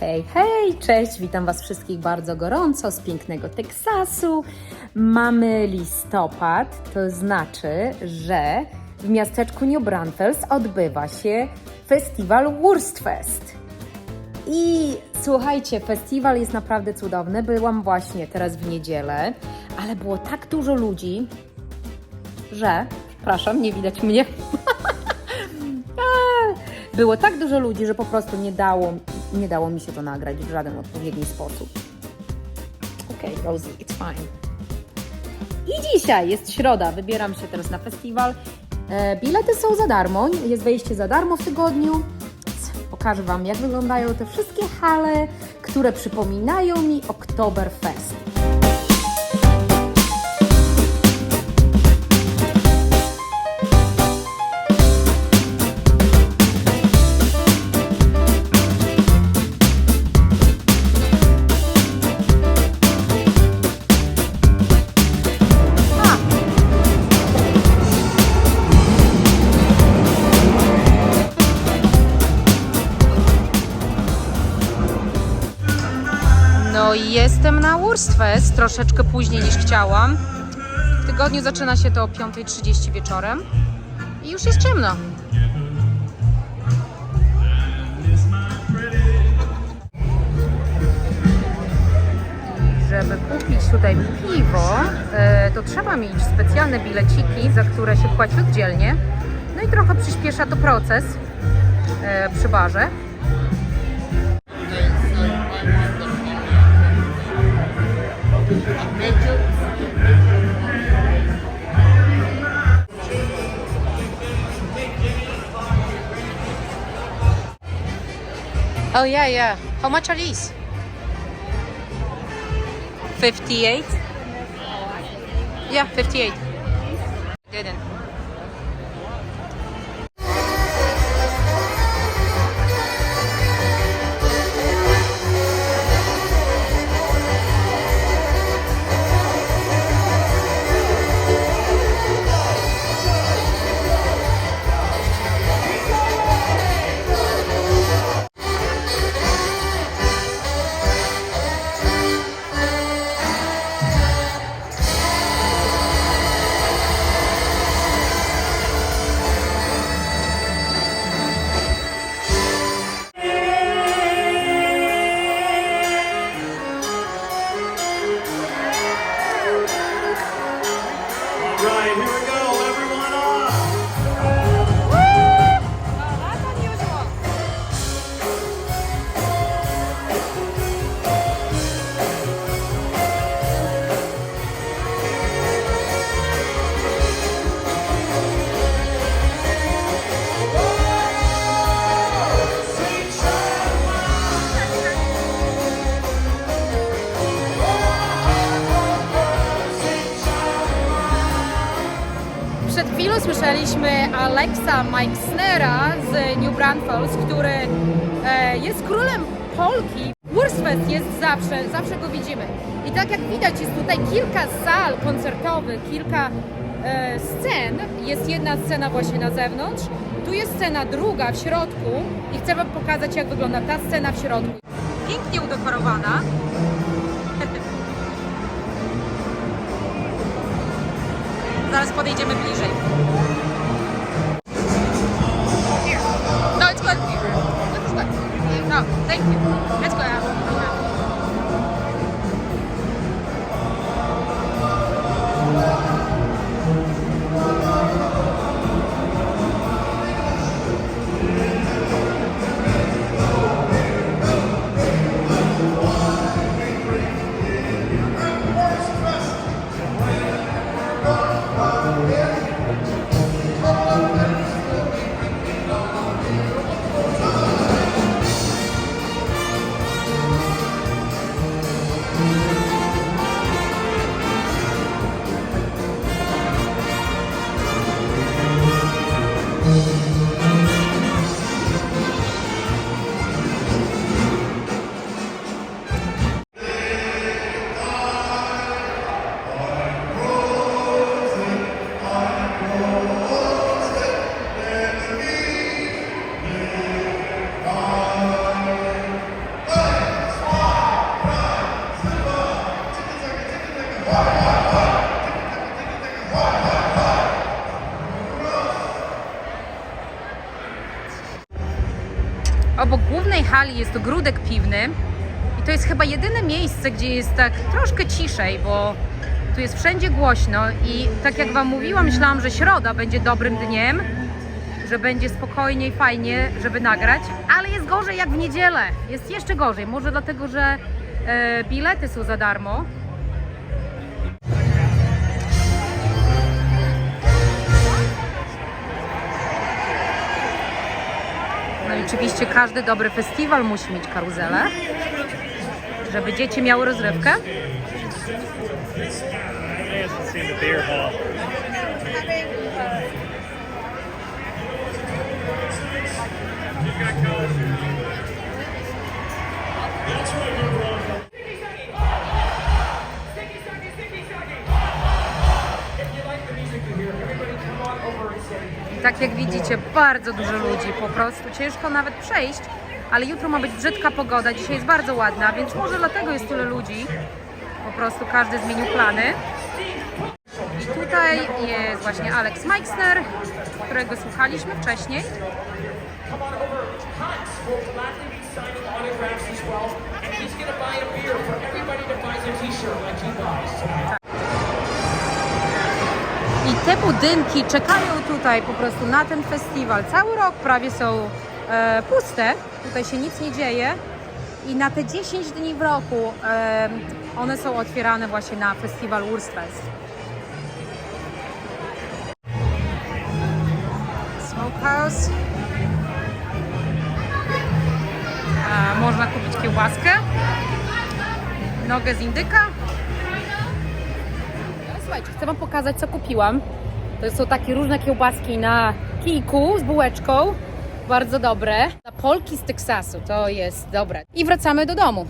Hej, hej, cześć, witam Was wszystkich bardzo gorąco z pięknego Teksasu. Mamy listopad, to znaczy, że w miasteczku New Braunfels odbywa się festiwal Wurstfest. I słuchajcie, festiwal jest naprawdę cudowny. Byłam właśnie teraz w niedzielę, ale było tak dużo ludzi, że, przepraszam, nie widać mnie. Było tak dużo ludzi, że po prostu nie dało, nie dało mi się to nagrać w żaden odpowiedni sposób. Okej, okay, Rosie, it's fine. I dzisiaj jest środa, wybieram się teraz na festiwal. E, bilety są za darmo, jest wejście za darmo w tygodniu. Pokażę Wam, jak wyglądają te wszystkie hale, które przypominają mi Oktoberfest. I jestem na Wurstfest, troszeczkę później niż chciałam. W tygodniu zaczyna się to o 5.30 wieczorem i już jest ciemno. Żeby kupić tutaj piwo, e, to trzeba mieć specjalne bileciki, za które się płaci oddzielnie. No i trochę przyspiesza to proces e, przy barze. Oh yeah, yeah. How much are these? 58? Yeah, 58. Didn't. Alexa Meixnera z New Braunfels, który e, jest królem Polki. Wurstfest jest zawsze, zawsze go widzimy. I tak jak widać, jest tutaj kilka sal koncertowych, kilka e, scen. Jest jedna scena właśnie na zewnątrz, tu jest scena druga w środku i chcę Wam pokazać, jak wygląda ta scena w środku. Pięknie udekorowana. Zaraz podejdziemy bliżej. Obok głównej hali jest ogródek piwny i to jest chyba jedyne miejsce, gdzie jest tak troszkę ciszej, bo tu jest wszędzie głośno i tak jak Wam mówiłam, myślałam, że środa będzie dobrym dniem, że będzie spokojnie i fajnie, żeby nagrać, ale jest gorzej jak w niedzielę. Jest jeszcze gorzej, może dlatego, że e, bilety są za darmo. Oczywiście każdy dobry festiwal musi mieć karuzelę, żeby dzieci miały rozrywkę. Tak jak widzicie, bardzo dużo ludzi, po prostu ciężko nawet przejść, ale jutro ma być brzydka pogoda, dzisiaj jest bardzo ładna, więc może dlatego jest tyle ludzi. Po prostu każdy zmienił plany. I tutaj jest właśnie Alex Meixner, którego słuchaliśmy wcześniej. I te budynki czekają tutaj po prostu na ten festiwal. Cały rok prawie są e, puste, tutaj się nic nie dzieje. I na te 10 dni w roku e, one są otwierane właśnie na festiwal Wurstfest. Smokehouse. A, można kupić kiełbaskę, nogę z indyka. Słuchajcie, chcę Wam pokazać, co kupiłam. To są takie różne kiełbaski na kijku z bułeczką. Bardzo dobre. Na Polki z Teksasu, to jest dobre. I wracamy do domu.